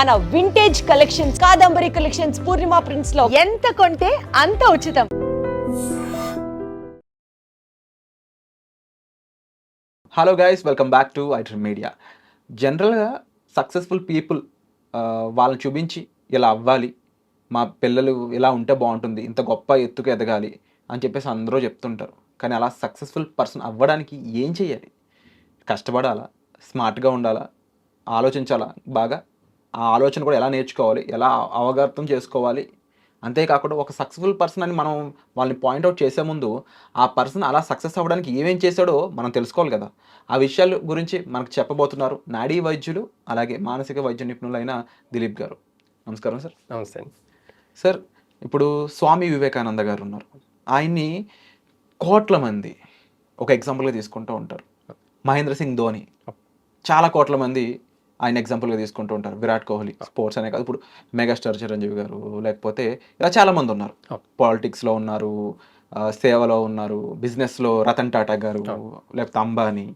మన vintage collections Kadambari collections Purnima ప్రింట్స్లో ఎంత కొంటే అంత ఉచితం. Hello guys welcome back to iter media జనరల్గా సక్సెస్ఫుల్ పీపుల్ వాళ్ళని చూపించి ఇలా అవ్వాలి. మా పిల్లలు ఇలా ఉంటే బాగుంటుంది ఇంత గొప్ప ఎత్తుకు ఎదగాలి అని చెప్పేసి అందరూ చెప్తుంటారు. కానీ అలా సక్సెస్ఫుల్ పర్సన్ అవ్వడానికి ఏం చేయాలి? కష్టపడాలా? స్మార్ట్గా ఉండాలా? ఆలోచించాలా? బాగా ఆ ఆలోచన కూడా ఎలా నేర్చుకోవాలి ఎలా అవగతం చేసుకోవాలి. అంతేకాకుండా ఒక సక్సెస్ఫుల్ పర్సన్ అని మనం వాళ్ళని పాయింట్అవుట్ చేసే ముందు ఆ పర్సన్ అలా సక్సెస్ అవ్వడానికి ఏమేం చేశాడో మనం తెలుసుకోవాలి కదా. ఆ విషయాల గురించి మనకు చెప్పబోతున్నారు నాడీ వైద్యులు అలాగే మానసిక వైద్య నిపుణులైన దిలీప్ గారు. నమస్కారం సార్. నమస్తే సార్ ఇప్పుడు స్వామి వివేకానంద గారు ఉన్నారు. ఆయన్ని కోట్ల మంది ఒక ఎగ్జాంపుల్గా తీసుకుంటూ ఉంటారు. మహేంద్ర సింగ్ ధోని. చాలా కోట్ల మంది ఆయన ఎగ్జాంపుల్గా తీసుకుంటూ ఉంటారు. విరాట్ కోహ్లీ స్పోర్ట్స్ అనే కాదు. ఇప్పుడు మెగాస్టార్ చిరంజీవి గారు లేకపోతే ఇలా చాలా మంది ఉన్నారు. పాలిటిక్స్లో ఉన్నారు సేవలో ఉన్నారు బిజినెస్లో రతన్ టాటా గారు లేకపోతే అంబానీ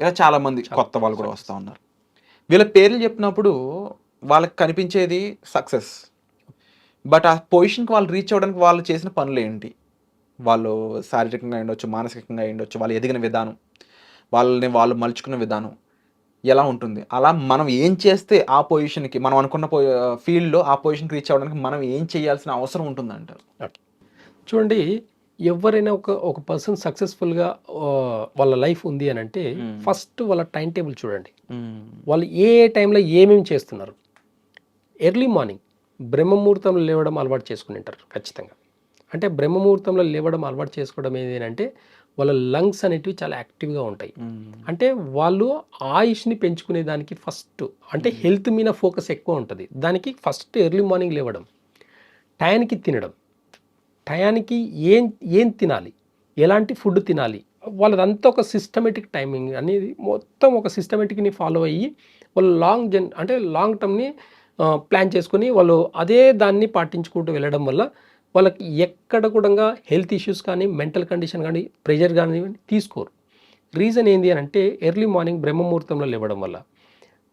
ఇలా చాలా మంది కొత్త వాళ్ళు కూడా వస్తూ ఉన్నారు. వీళ్ళ పేర్లు చెప్పినప్పుడు వాళ్ళకి కనిపించేది సక్సెస్ బట్ ఆ పొజిషన్కి వాళ్ళు రీచ్ అవ్వడానికి వాళ్ళు చేసిన పనులు ఏంటి? వాళ్ళు శారీరకంగా ఉండొచ్చు మానసికంగా ఉండొచ్చు వాళ్ళు ఎదిగిన విధానం వాళ్ళని వాళ్ళు మలుచుకున్న విధానం ఎలా ఉంటుంది? అలా మనం ఏం చేస్తే ఆ పొజిషన్కి మనం అనుకున్న ఫీల్డ్లో ఆ పొజిషన్కి రీచ్ అవ్వడానికి మనం ఏం చేయాల్సిన అవసరం ఉంటుంది అంటారు ఓకే. చూడండి ఎవరైనా ఒక ఒక పర్సన్ సక్సెస్ఫుల్గా వాళ్ళ లైఫ్ ఉంది అని అంటే. ఫస్ట్ వాళ్ళ టైం టేబుల్ చూడండి. వాళ్ళు ఏ ఏ టైంలో ఏమేమి చేస్తున్నారు? ఎర్లీ మార్నింగ్ బ్రహ్మముహూర్తంలో లేవడం అలవాటు చేసుకుని ఉంటారు ఖచ్చితంగా. అంటే బ్రహ్మముహూర్తంలో లేవడం అలవాటు చేసుకోవడం ఏంటంటే వాళ్ళ లంగ్స్ అనేటివి చాలా యాక్టివ్గా ఉంటాయి. అంటే వాళ్ళు ఆయుష్ని పెంచుకునే దానికి ఫస్ట్ అంటే హెల్త్ మీద ఫోకస్ ఎక్కువ ఉంటుంది. దానికి ఫస్ట్ ఎర్లీ మార్నింగ్ లేవడం టయానికి తినడం. టయానికి ఏం ఏం తినాలి? ఎలాంటి ఫుడ్ తినాలి? వాళ్ళదంతా ఒక సిస్టమేటిక్ టైమింగ్ అనేది మొత్తం ఒక సిస్టమేటిక్ని ఫాలో అయ్యి వాళ్ళు లాంగ్ జన్ అంటే లాంగ్ టర్మ్ని ప్లాన్ చేసుకొని వాళ్ళు అదే దాన్ని పాటించుకుంటూ వెళ్ళడం వల్ల వాళ్ళకి ఎక్కడ కూడా హెల్త్ ఇష్యూస్ కానీ మెంటల్ కండిషన్ కానీ ప్రెషర్ కానీ తీసుకోరు. రీజన్ ఏంటి అని అంటే ఎర్లీ మార్నింగ్ బ్రహ్మముహూర్తంలో లేవడం వల్ల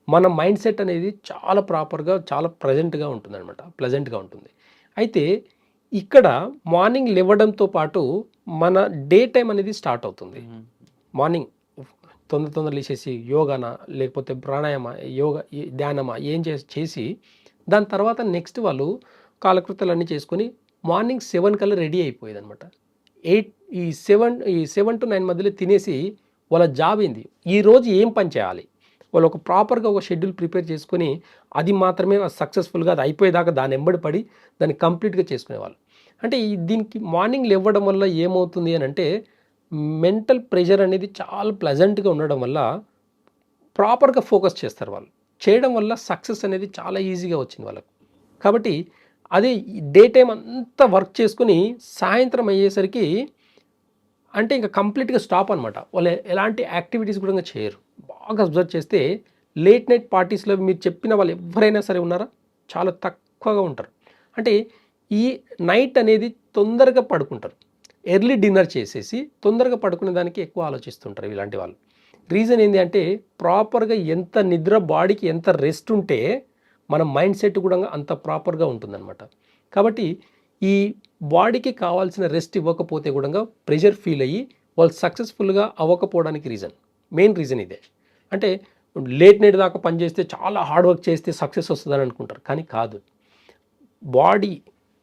మన మైండ్ సెట్ అనేది చాలా ప్రాపర్గా చాలా ప్రజెంట్గా ఉంటుంది అనమాట ప్లెజెంట్గా ఉంటుంది. అయితే ఇక్కడ మార్నింగ్ లేవడంతో పాటు మన డే టైం అనేది స్టార్ట్ అవుతుంది. మార్నింగ్ తొందర తొందర లేచేసి యోగానా లేకపోతే ప్రాణాయామ యోగా ధ్యానమా ఏం చేసి చేసి దాని తర్వాత నెక్స్ట్ వాళ్ళు కాలకృత్యాలన్నీ చేసుకొని మార్నింగ్ సెవెన్ కల్లా రెడీ అయిపోయేది అనమాట ఎయిట్ ఈ సెవెన్ ఈ సెవెన్ టు నైన్ మధ్యలో తినేసి వాళ్ళ జాబ్ ఏంది? ఈ రోజు ఏం పని చేయాలి? వాళ్ళు ఒక ప్రాపర్గా ఒక షెడ్యూల్ ప్రిపేర్ చేసుకొని అది మాత్రమే సక్సెస్ఫుల్గా అది అయిపోయేదాకా దాని ఎంబడి పడి దాన్ని కంప్లీట్గా చేసుకునేవాళ్ళు. అంటే దీనికి మార్నింగ్ లేవడం వల్ల ఏమవుతుంది అని అంటే మెంటల్ ప్రెషర్ అనేది చాలా ప్లెజెంట్గా ఉండడం వల్ల ప్రాపర్గా ఫోకస్ చేస్తారు వాళ్ళు. చేయడం వల్ల సక్సెస్ అనేది చాలా ఈజీగా వచ్చింది వాళ్ళకు. కాబట్టి అది డే టైం అంతా వర్క్ చేసుకుని సాయంత్రం అయ్యేసరికి అంటే ఇంకా కంప్లీట్గా స్టాప్ అనమాట వాళ్ళు ఎలాంటి యాక్టివిటీస్ కూడా చేయరు. బాగా అబ్జర్వ్ చేస్తే లేట్ నైట్ పార్టీస్లో మీరు చెప్పిన వాళ్ళు ఎవరైనా సరే ఉన్నారా? చాలా తక్కువగా ఉంటారు. అంటే ఈ నైట్ అనేది తొందరగా పడుకుంటారు. ఎర్లీ డిన్నర్ చేసేసి తొందరగా పడుకునే దానికి ఎక్కువ ఆలోచిస్తుంటారు ఇలాంటి వాళ్ళు. రీజన్ ఏంటి అంటే ప్రాపర్గా ఎంత నిద్ర బాడీకి ఎంత రెస్ట్ ఉంటే మన మైండ్ సెట్ కూడా అంత ప్రాపర్గా ఉంటుందన్నమాట. కాబట్టి ఈ బాడీకి కావాల్సిన రెస్ట్ ఇవ్వకపోతే కూడా ప్రెషర్ ఫీల్ అయ్యి వాళ్ళు సక్సెస్ఫుల్గా అవ్వకపోవడానికి రీజన్ మెయిన్ రీజన్ ఇదే. అంటే లేట్ నైట్ దాకా పనిచేస్తే చాలా హార్డ్ వర్క్ చేస్తే సక్సెస్ వస్తుందని అనుకుంటారు కానీ కాదు. బాడీ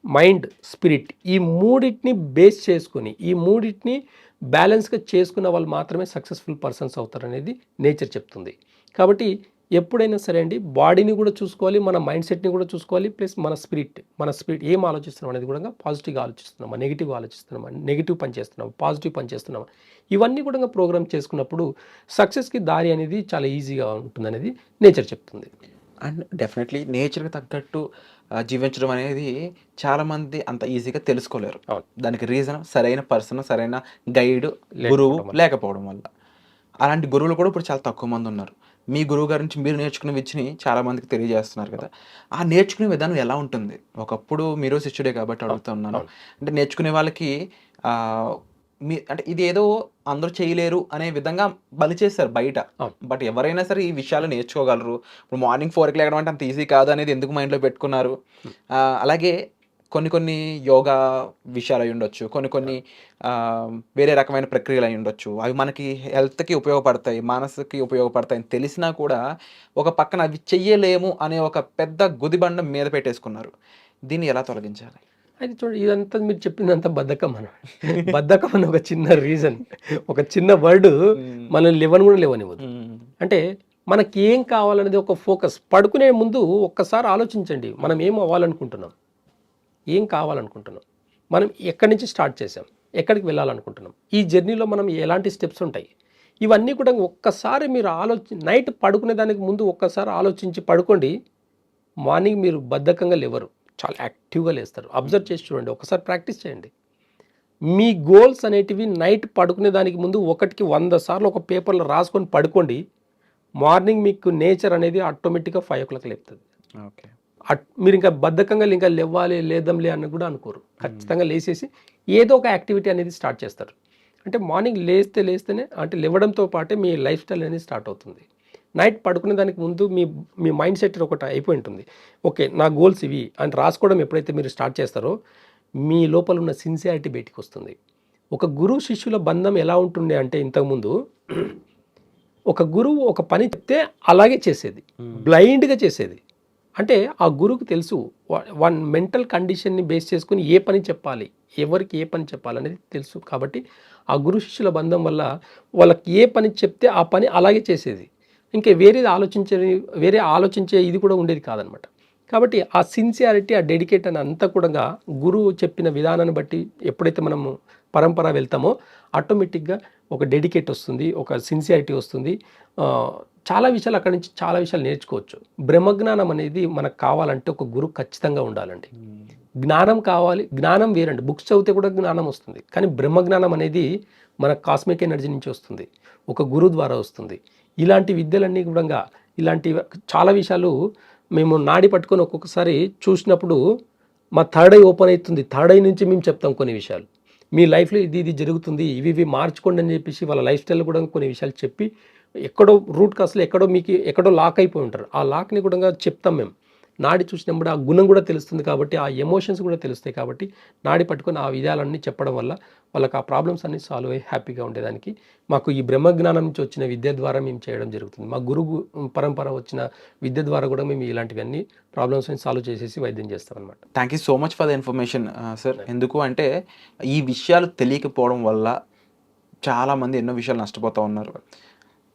మైండ్ స్పిరిట్ ఈ మూడింటిని బేస్ చేసుకొని ఈ మూడింటిని బ్యాలెన్స్గా చేసుకున్న వాళ్ళు మాత్రమే సక్సెస్ఫుల్ పర్సన్స్ అవుతారనేది నేచర్ చెప్తుంది. కాబట్టి ఎప్పుడైనా సరే అండి బాడీని కూడా చూసుకోవాలి మన మైండ్ సెట్ని కూడా చూసుకోవాలి ప్లస్ మన స్పిరిట్ మన స్పిరిట్ ఏం ఆలోచిస్తున్నాం అనేది కూడా పాజిటివ్గా ఆలోచిస్తున్నామా నెగిటివ్ ఆలోచిస్తున్నామా నెగిటివ్ పని చేస్తున్నామా పాజిటివ్ పని చేస్తున్నామా ఇవన్నీ కూడా ప్రోగ్రామ్ చేసుకున్నప్పుడు సక్సెస్కి దారి అనేది చాలా ఈజీగా ఉంటుంది అనేది నేచర్ చెప్తుంది. అండ్ డెఫినెట్లీ నేచర్కి తగ్గట్టు జీవించడం అనేది చాలా మంది అంత ఈజీగా తెలుసుకోలేరు. దానికి రీజన్ సరైన పర్సన్ సరైన గైడ్ గురువు. లేకపోవడం వల్ల. అలాంటి గురువులు కూడా ఇప్పుడు చాలా తక్కువ మంది ఉన్నారు. మీ గురువు గారి నుంచి మీరు నేర్చుకున్న విద్యని చాలా మందికి తెలియజేస్తున్నారు కదా. ఆ నేర్చుకునే విధానం ఎలా ఉంటుంది? ఒకప్పుడు మీరు శిష్యుడే కాబట్టి అడుగుతున్నాను. అంటే నేర్చుకునే వాళ్ళకి మీ అంటే ఇది ఏదో అందరూ చేయలేరు అనే విధంగా బలి చేస్తారు బయట. బట్ ఎవరైనా సరే ఈ విషయాలు నేర్చుకోగలరు. ఇప్పుడు మార్నింగ్ ఫోర్కి లేకడం అంటే అంత ఈజీ కాదు అనేది ఎందుకు మైండ్లో పెట్టుకున్నారు? అలాగే కొన్ని కొన్ని యోగా విషయాలు అయి ఉండొచ్చు. కొన్ని కొన్ని వేరే రకమైన ప్రక్రియలు అయి ఉండొచ్చు. అవి మనకి హెల్త్కి ఉపయోగపడతాయి మనసుకి ఉపయోగపడతాయి అని తెలిసినా కూడా ఒక పక్కన అవి చెయ్యలేము అనే ఒక పెద్ద గుదిబండం మీద పెట్టేసుకున్నారు. దీన్ని ఎలా తొలగించాలి? అయితే చూడండి ఇదంతా మీరు చెప్పిందంతా బద్ధకం అని బద్ధకం అని ఒక చిన్న రీజన్. ఒక చిన్న వర్డ్ మనల్ని లేవని కూడా లేవనివ్వదు. అంటే మనకి ఏం కావాలనేది ఒక ఫోకస్. పడుకునే ముందు ఒక్కసారి ఆలోచించండి. మనం ఏం అవ్వాలనుకుంటున్నాం? ఏం కావాలనుకుంటున్నాం? మనం ఎక్కడి నుంచి స్టార్ట్ చేసాం ఎక్కడికి వెళ్ళాలనుకుంటున్నాం? ఈ జర్నీలో మనం ఎలాంటి స్టెప్స్ ఉంటాయి? ఇవన్నీ కూడా ఒక్కసారి మీరు ఆలోచి నైట్ పడుకునే దానికి ముందు ఒక్కసారి ఆలోచించి పడుకోండి. మార్నింగ్ మీరు బద్ధకంగా లేవరు. చాలా యాక్టివ్గా లేస్తారు. అబ్జర్వ్ చేసి చూడండి. ఒకసారి ప్రాక్టీస్ చేయండి. మీ గోల్స్ అనేటివి నైట్ పడుకునే దానికి ముందు ఒకటికి వంద సార్లు ఒక పేపర్లో రాసుకొని పడుకోండి. మార్నింగ్ మీకు నేచర్ అనేది ఆటోమేటిక్గా ఫైవ్ ఓ క్లాక్ లేపుతుంది. ఓకే. మీరు ఇంకా బద్ధకంగా ఇంకా లేవ్వాలి లేదంలే అని కూడా అనుకోరు. ఖచ్చితంగా లేచేసి ఏదో ఒక యాక్టివిటీ అనేది స్టార్ట్ చేస్తారు. అంటే మార్నింగ్ లేస్తే లేస్తేనే అంటే లేవడంతో పాటే మీ లైఫ్ స్టైల్ అనేది స్టార్ట్ అవుతుంది. నైట్ పడుకునే దానికి ముందు మీ మీ మైండ్ సెట్ ఒకటి అయిపోయి ఉంటుంది. ఓకే నా గోల్స్ ఇవి అని రాసుకోవడం ఎప్పుడైతే మీరు స్టార్ట్ చేస్తారో మీ లోపల ఉన్న సిన్సియారిటీ బయటికి వస్తుంది. ఒక గురువు శిష్యుల బంధం ఎలా ఉంటుండే అంటే ఇంతకుముందు ఒక గురువు ఒక పని చెప్తే అలాగే చేసేది. బ్లైండ్గా చేసేది. అంటే ఆ గురువుకు తెలుసు వన్ మెంటల్ కండిషన్ని బేస్ చేసుకుని ఏ పని చెప్పాలి ఎవరికి ఏ పని చెప్పాలి అనేది తెలుసు. కాబట్టి ఆ గురు శిష్యుల బంధం వల్ల వాళ్ళకి ఏ పని చెప్తే ఆ పని అలాగే చేసేది. ఇంకా వేరేది ఆలోచించే వేరే ఆలోచించే ఇది కూడా ఉండేది కాదనమాట. కాబట్టి ఆ సిన్సియారిటీ ఆ డెడికేట్ అని అంతా కూడా గురువు చెప్పిన విధానాన్ని బట్టి ఎప్పుడైతే మనము పరంపర వెళ్తామో ఆటోమేటిక్గా ఒక డెడికేట్ వస్తుంది ఒక సిన్సియారిటీ వస్తుంది. చాలా విషయాలు అక్కడి నుంచి చాలా విషయాలు నేర్చుకోవచ్చు. బ్రహ్మజ్ఞానం అనేది మనకు కావాలంటే ఒక గురువు ఖచ్చితంగా ఉండాలండి. జ్ఞానం కావాలి జ్ఞానం వేరండి. బుక్స్ చదివితే కూడా జ్ఞానం వస్తుంది. కానీ బ్రహ్మజ్ఞానం అనేది మన కాస్మిక్ ఎనర్జీ నుంచి వస్తుంది. ఒక గురువు ద్వారా వస్తుంది. ఇలాంటి విద్యలన్నీ కూడా ఇలాంటి చాలా విషయాలు మేము నాడి పట్టుకొని ఒక్కొక్కసారి చూసినప్పుడు మా థర్డ్ ఐ ఓపెన్ అవుతుంది. థర్డ్ ఐ నుంచి మేము చెప్తాం కొన్ని విషయాలు. మీ లైఫ్లో ఇది ఇది జరుగుతుంది. ఇవి ఇవి మార్చుకోండి అని చెప్పేసి వాళ్ళ లైఫ్ స్టైల్ కూడా కొన్ని విషయాలు చెప్పి ఎక్కడో రూట్ కాస్ట్లో ఎక్కడో మీకు ఎక్కడో లాక్ అయిపోయి ఉంటారు. ఆ లాక్ని కూడా చెప్తాం మేము. నాడి చూసినప్పుడు ఆ గుణం కూడా తెలుస్తుంది కాబట్టి ఆ ఎమోషన్స్ కూడా తెలుస్తాయి కాబట్టి నాడి పట్టుకొని ఆ విధాలన్నీ చెప్పడం వల్ల వాళ్ళకి ఆ ప్రాబ్లమ్స్ అన్ని సాల్వ్ అయ్యి హ్యాపీగా ఉండేదానికి. మాకు ఈ బ్రహ్మజ్ఞానం నుంచి వచ్చిన విద్య ద్వారా మేము చేయడం జరుగుతుంది. మా గురువు పరంపర వచ్చిన విద్య ద్వారా కూడా మేము ఇలాంటివన్నీ ప్రాబ్లమ్స్ సాల్వ్ చేసేసి వైద్యం చేస్తాం అనమాట thank you so much for the information sir ఎందుకు అంటే ఈ విషయాలు తెలియకపోవడం వల్ల చాలామంది ఎన్నో విషయాలు నష్టపోతూ ఉన్నారు.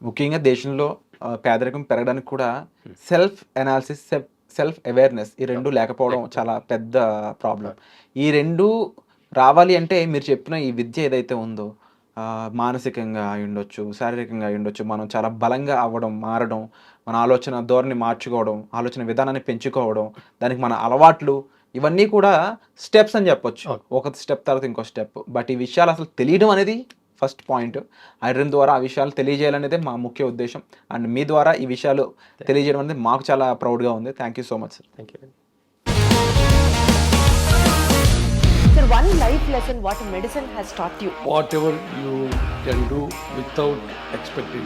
ముఖ్యంగా దేశంలో పేదరికం పెరగడానికి కూడా సెల్ఫ్ అనాలిసిస్ సెల్ఫ్ అవేర్నెస్ ఈ రెండు లేకపోవడం చాలా పెద్ద ప్రాబ్లం. ఈ రెండు రావాలి అంటే మీరు చెప్పిన ఈ విద్య ఏదైతే ఉందో మానసికంగా అయి ఉండొచ్చు శారీరకంగా అయి ఉండొచ్చు మనం చాలా బలంగా అవ్వడం మారడం మన ఆలోచన ధోరణి మార్చుకోవడం ఆలోచన విధానాన్ని పెంచుకోవడం దానికి మన అలవాట్లు ఇవన్నీ కూడా స్టెప్స్ అని చెప్పొచ్చు. ఒక స్టెప్ తర్వాత ఇంకో స్టెప్. బట్ ఈ విషయాలు అసలు తెలియడం అనేది ఫస్ట్ పాయింట్. ఐరన్ ద్వారా ఆ విషయాలు తెలియజేయాలనేదే మా ముఖ్య ఉద్దేశం. అండ్ మీ ద్వారా ఈ విషయాలు తెలియజేయడం అనేది మాకు చాలా ప్రౌడ్గా ఉంది. Thank you so much sir thank you Sir, one life lesson what medicine has taught you. whatever you can do without expecting.